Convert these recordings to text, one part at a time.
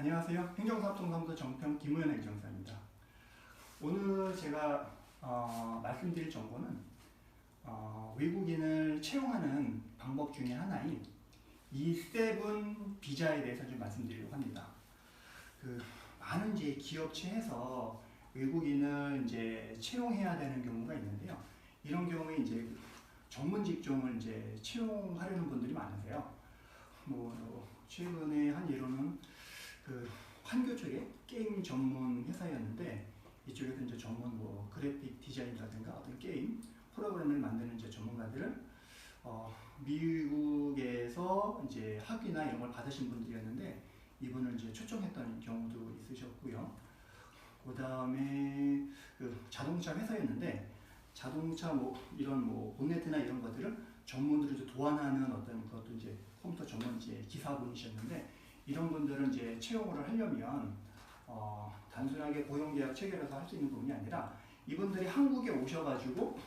안녕하세요. 행정사업통사무소 정평 김우현 행정사입니다. 오늘 제가 어, 말씀드릴 정보는 어, 외국인을 채용하는 방법 중에 하나인 이 세븐 비자에 대해서 좀 말씀드리려고 합니다. 그 많은 이제 기업체에서 외국인을 이제 채용해야 되는 경우가 있는데요. 이런 경우에 이제 전문 직종을 이제 채용하려는 분들이 많으세요. 뭐 최근에 한 예로는 게임 전문 회사였는데 이쪽에서 이제 전문 뭐 그래픽 디자인이라든가 어떤 게임 프로그램을 만드는 이제 전문가들을 어, 미국에서 이제 학위나 이런 걸 받으신 분들이었는데 이분을 이제 초청했던 경우도 있으셨고요. 그 다음에 그 자동차 회사였는데 자동차 뭐 이런 뭐 본네트나 이런 것들을 전문으로 이제 도안하는 어떤 그것도 이제 컴퓨터 전문 이제 기사분이셨는데 이런 분들은 이제 채용을 하려면 어, 단순하게 고용계약 체결해서 할 수 있는 부분이 아니라 이분들이 한국에 오셔가지고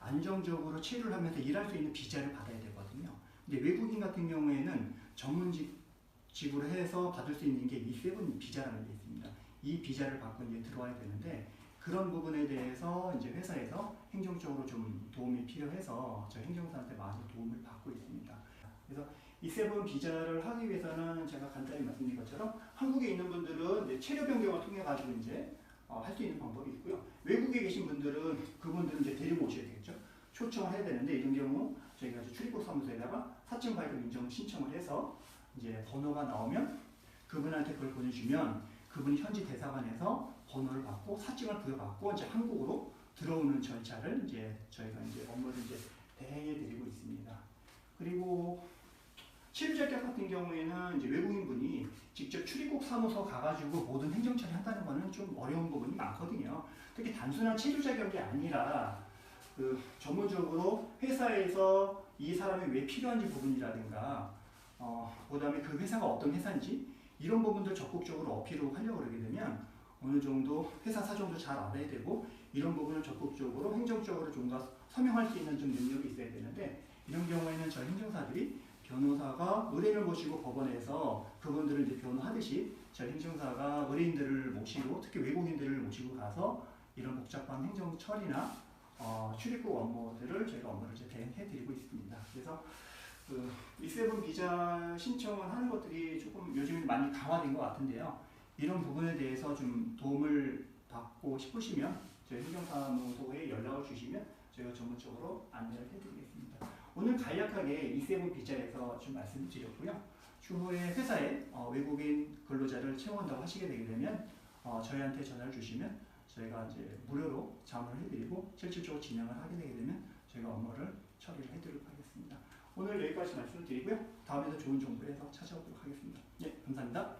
안정적으로 체류를 하면서 일할 수 있는 비자를 받아야 되거든요. 근데 외국인 같은 경우에는 전문직으로 해서 받을 수 있는 게 이 세븐 비자라는 게 있습니다. 이 비자를 받고 이제 들어와야 되는데 그런 부분에 대해서 이제 회사에서 행정적으로 좀 도움이 필요해서 저 행정사한테 많이 도움을 받고 있습니다. 그래서 이 세븐 비자를 하기 위해서는 제가 간단히 말씀드린 것처럼 한국에 있는 분들은 체류 변경을 통해 가지고 이제 어, 할 수 있는 방법이 있고요. 외국에 계신 분들은 그분들은 이제 데리고 오셔야 되겠죠. 초청을 해야 되는데 이런 경우 저희가 이제 출입국 사무소에다가 사증 발급 인정 신청을 해서 이제 번호가 나오면 그분한테 그걸 보내주면 그분이 현지 대사관에서 번호를 받고 사증을 부여받고 이제 한국으로 들어오는 절차를 이제 저희가 이제 업무를 이제 대행해 드리고 있습니다. 그리고 자격 같은 경우에는 이제 외국인 분이 직접 출입국 사무소 가가지고 모든 행정 처리 한다는 거는 좀 어려운 부분이 많거든요. 특히 단순한 체류 자격이 아니라 그 전문적으로 회사에서 이 사람이 왜 필요한지 부분이라든가 어, 그다음에 그 회사가 어떤 회사인지 이런 부분들 적극적으로 어필을 하려고 그러게 되면 어느 정도 회사 사정도 잘 알아야 되고 이런 부분을 적극적으로 행정적으로 좀 더 서명할 수 있는 좀 능력이 있어야 되는데 이런 경우에는 저희 행정사들이 변호사가 의뢰인을 모시고 법원에서 그분들을 이제 변호하듯이 저희 행정사가 의뢰인들을 모시고 특히 외국인들을 모시고 가서 이런 복잡한 행정 처리나 어, 출입국 업무들을 저희가 업무를 이제 대행해 드리고 있습니다. 그래서 그 이세븐 비자 신청을 하는 것들이 조금 요즘 많이 강화된 것 같은데요. 이런 부분에 대해서 좀 도움을 받고 싶으시면 저희 행정사무소에 연락을 주시면 저희가 전문적으로 안내를 해드리겠습니다. 오늘 간략하게 이세븐 비자에서 좀 말씀을 드렸고요. 추후에 회사에 어, 외국인 근로자를 채용한다고 하시게 되게 되면 어, 저희한테 전화를 주시면 저희가 이제 무료로 자문을 해드리고 실질적으로 진행을 하게 되게 되면 저희가 업무를 처리를 해드리도록 하겠습니다. 오늘 여기까지 말씀을 드리고요. 다음에도 좋은 정보를 해서 찾아오도록 하겠습니다. 예, 감사합니다.